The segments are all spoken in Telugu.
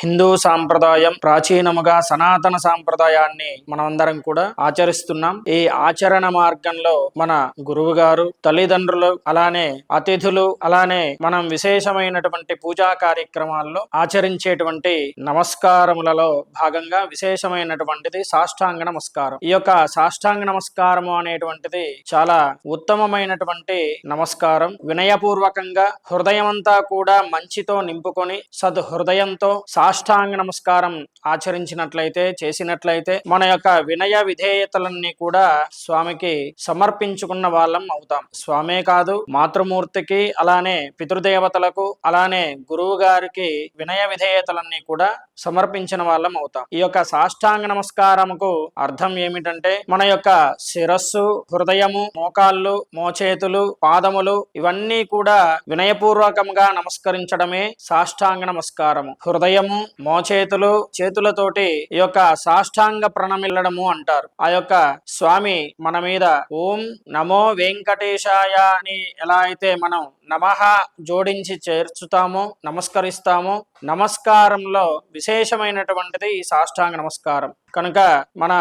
హిందూ సాంప్రదాయం ప్రాచీనముగా సనాతన సాంప్రదాయాన్ని మనమందరం కూడా ఆచరిస్తున్నాం. ఈ ఆచరణ మార్గంలో మన గురువు గారు తల్లిదండ్రులు అలానే అతిథులు అలానే మనం విశేషమైనటువంటి పూజా కార్యక్రమాల్లో ఆచరించేటువంటి నమస్కారములలో భాగంగా విశేషమైనటువంటిది సాష్టాంగ నమస్కారం. ఈ యొక్క సాష్టాంగ నమస్కారము అనేటువంటిది చాలా ఉత్తమమైనటువంటి నమస్కారం. వినయపూర్వకంగా హృదయమంతా కూడా మంచితో నింపుకొని సద్ హృదయంతో సాష్టాంగ నమస్కారం ఆచరించినట్లయితే చేసినట్లయితే మన యొక్క వినయ విధేయతలన్నీ కూడా స్వామికి సమర్పించుకున్న వాళ్ళం అవుతాం. స్వామే కాదు మాతృమూర్తికి అలానే పితృదేవతలకు అలానే గురువు గారికి వినయ విధేయతలన్నీ కూడా సమర్పించిన వాళ్ళం అవుతాం. ఈ యొక్క సాష్టాంగ నమస్కారముకు అర్థం ఏమిటంటే మన యొక్క శిరస్సు హృదయము మోకాళ్ళు మోచేతులు పాదములు ఇవన్నీ కూడా వినయపూర్వకంగా నమస్కరించడమే సాష్టాంగ నమస్కారము. హృదయము మోచేతులు చేతులతోటి ఈ యొక్క సాష్టాంగ ప్రణమిల్లడము అంటారు. ఆ యొక్క స్వామి మన మీద ఓం నమో వెంకటేశాయ అని ఎలా అయితే మనం నమః జోడించి చేర్చుతాము నమస్కరిస్తాము నమస్కారంలో విశేషమైనటువంటిది ఈ సాష్టాంగ నమస్కారం. కనుక మన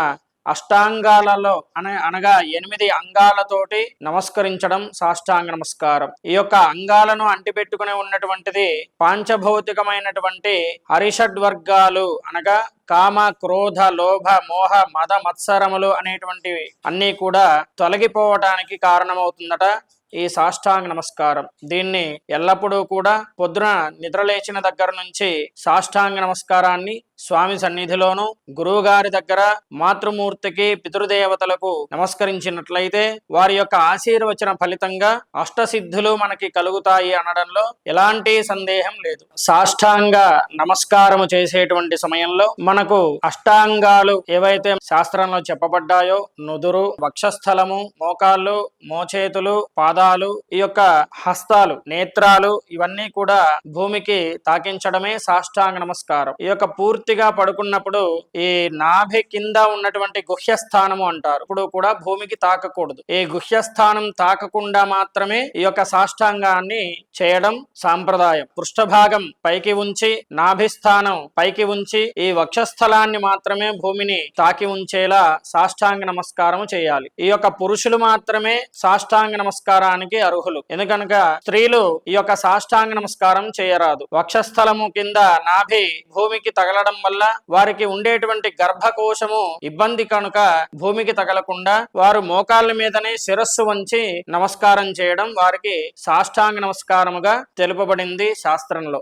అష్టాంగాలలో అన అనగా ఎనిమిది అంగాలతోటి నమస్కరించడం సాష్టాంగ నమస్కారం. ఈ యొక్క అంగాలను అంటిపెట్టుకుని ఉన్నటువంటిది పాంచభౌతికమైనటువంటి హరిషడ్ వర్గాలు అనగా కామ క్రోధ లోభ మోహ మద మత్సరములు అనేటువంటివి అన్నీ కూడా తొలగిపోవటానికి కారణమవుతుందట ఈ సాష్టాంగ నమస్కారం. దీన్ని ఎల్లప్పుడూ కూడా పొద్దున నిద్రలేచిన దగ్గర నుంచి సాష్టాంగ నమస్కారాన్ని స్వామి సన్నిధిలోను గురువుగారి దగ్గర మాతృమూర్తికి పితృదేవతలకు నమస్కరించినట్లయితే వారి యొక్క ఆశీర్వచన ఫలితంగా అష్టసిద్ధులు మనకి కలుగుతాయి అనడంలో ఎలాంటి సందేహం లేదు. సాష్టాంగ నమస్కారము చేసేటువంటి సమయంలో మనకు అష్టాంగాలు ఏవైతే శాస్త్రంలో చెప్పబడ్డాయో నుదురు వక్షస్థలము మోకాళ్ళు మోచేతులు పాదాలు ఈ యొక్క హస్తాలు నేత్రాలు ఇవన్నీ కూడా భూమికి తాకించడమే సాష్టాంగ నమస్కారం. ఈ యొక్క పూర్తి పూర్తిగా పడుకున్నప్పుడు ఈ నాభి కింద ఉన్నటువంటి గుహ్యస్థానము అంటారు. ఇప్పుడు కూడా భూమికి తాకకూడదు. ఈ గుహ్యస్థానం తాకకుండా మాత్రమే ఈ యొక్క సాష్టాంగాన్ని చేయడం సాంప్రదాయం. పృష్ఠభాగం పైకి ఉంచి నాభిస్థానం పైకి ఉంచి ఈ వక్షస్థలాన్ని మాత్రమే భూమిని తాకి ఉంచేలా సాష్టాంగ నమస్కారం చేయాలి. ఈ యొక్క పురుషులు మాత్రమే సాష్టాంగ నమస్కారానికి అర్హులు. ఎందుకనక స్త్రీలు ఈ యొక్క సాష్టాంగ నమస్కారం చేయరాదు. వక్షస్థలము కింద నాభి భూమికి తగలడం వల్ల వారికి ఉండేటువంటి గర్భకోశము ఇబ్బంది కనుక భూమికి తగలకుండా వారు మోకాళ్ళ మీదనే శిరస్సు వంచి నమస్కారం చేయడం వారికి సాష్టాంగ నమస్కారముగా తెలుపబడింది శాస్త్రంలో.